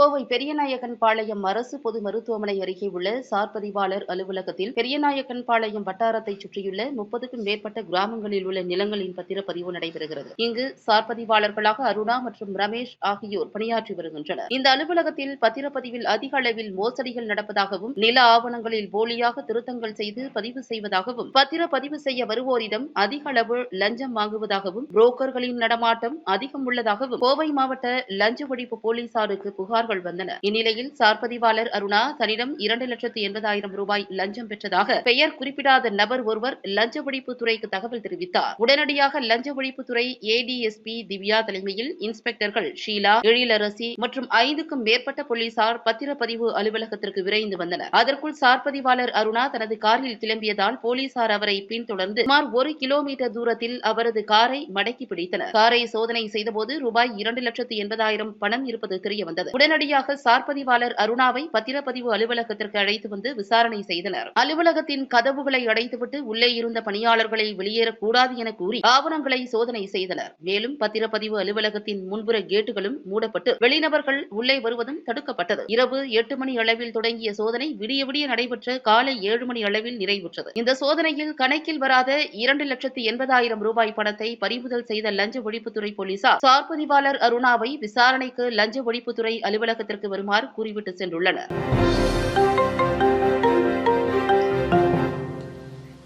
கோவை பெரியநாயக்கன் பாளையம் அரசு பொது மருத்துவமனை அருகே உள்ள சார் பதிவாளர் அலுவலகத்தில் பெரியநாயக்கன் பாளையம் வட்டாரத்தை சுற்றியுள்ள முப்பதுக்கும் மேற்பட்ட கிராமங்களில் உள்ள நிலங்களின் பத்திரப்பதிவு நடைபெறுகிறது. இங்கு சார் பதிவாளர்களாக அருணா மற்றும் ரமேஷ் ஆகியோர் பணியாற்றி வருகின்றனர். இந்த அலுவலகத்தில் பத்திரப்பதிவில் அதிக அளவில் மோசடிகள் நடப்பதாகவும் நில ஆவணங்களில் போலியாக திருத்தங்கள் செய்து பதிவு செய்வதாகவும் பத்திரப்பதிவு செய்ய வருவோரிடம் அதிக அளவு லஞ்சம் வாங்குவதாகவும் புரோக்கர்களின் நடமாட்டம் அதிகம் உள்ளதாகவும் கோவை மாவட்ட லஞ்ச ஒழிப்பு போலீசாருக்கு புகார் புகார்கள் வந்தன. இந்நிலையில் சார்பதிவாளர் அருணா தன்னிடம் இரண்டு லட்சத்து எண்பதாயிரம் ரூபாய் லஞ்சம் பெற்றதாக பெயர் குறிப்பிடாத நபர் ஒருவர் லஞ்ச ஒழிப்பு துறைக்கு தகவல் தெரிவித்தார். உடனடியாக லஞ்ச ஒழிப்புத்துறை ஏடிஎஸ்பி திவ்யா தலைமையில் இன்ஸ்பெக்டர்கள் ஷீலா எழிலரசி மற்றும் ஐந்துக்கும் மேற்பட்ட போலீசார் பத்திரப்பதிவு அலுவலகத்திற்கு விரைந்து வந்தனர். அதற்குள் சார்பதிவாளர் அருணா தனது காரில் கிளம்பியதால் போலீசார் அவரை பின்தொடர்ந்து சுமார் ஒரு கிலோமீட்டர் தூரத்தில் அவரது காரை மடக்கி பிடித்தனர். காரை சோதனை செய்தபோது ரூபாய் இரண்டு லட்சத்து எண்பதாயிரம் பணம் இருப்பது தெரியவந்தது. உடனடி உடனடியாக சார்பதிவாளர் அருணாவை பத்திரப்பதிவு அலுவலகத்திற்கு அழைத்து வந்து விசாரணை செய்தனர். அலுவலகத்தின் கதவுகளை அடைத்துவிட்டு உள்ளே இருந்த பணியாளர்களை வெளியேறக்கூடாது என கூறி ஆவணங்களை சோதனை செய்தனர். மேலும் பத்திரப்பதிவு அலுவலகத்தின் முன்புற கேட்டுகளும் மூடப்பட்டு வெளிநபர்கள் உள்ளே வருவதும் தடுக்கப்பட்டது. இரவு எட்டு மணி அளவில் தொடங்கிய சோதனை விடிய விடிய நடைபெற்ற காலை ஏழு மணி அளவில் நிறைவுற்றது. இந்த சோதனையில் கணக்கில் வராத இரண்டு லட்சத்து எண்பதாயிரம் ரூபாய் பணத்தை பறிமுதல் செய்த லஞ்ச ஒழிப்புத்துறை போலீசார் சார்பதிவாளர் அருணாவை விசாரணைக்கு லஞ்ச ஒழிப்புத்துறை அலுவலக அலுவலகத்திற்கு வருமாறு கூறிவிட்டு சென்றுள்ளனர்.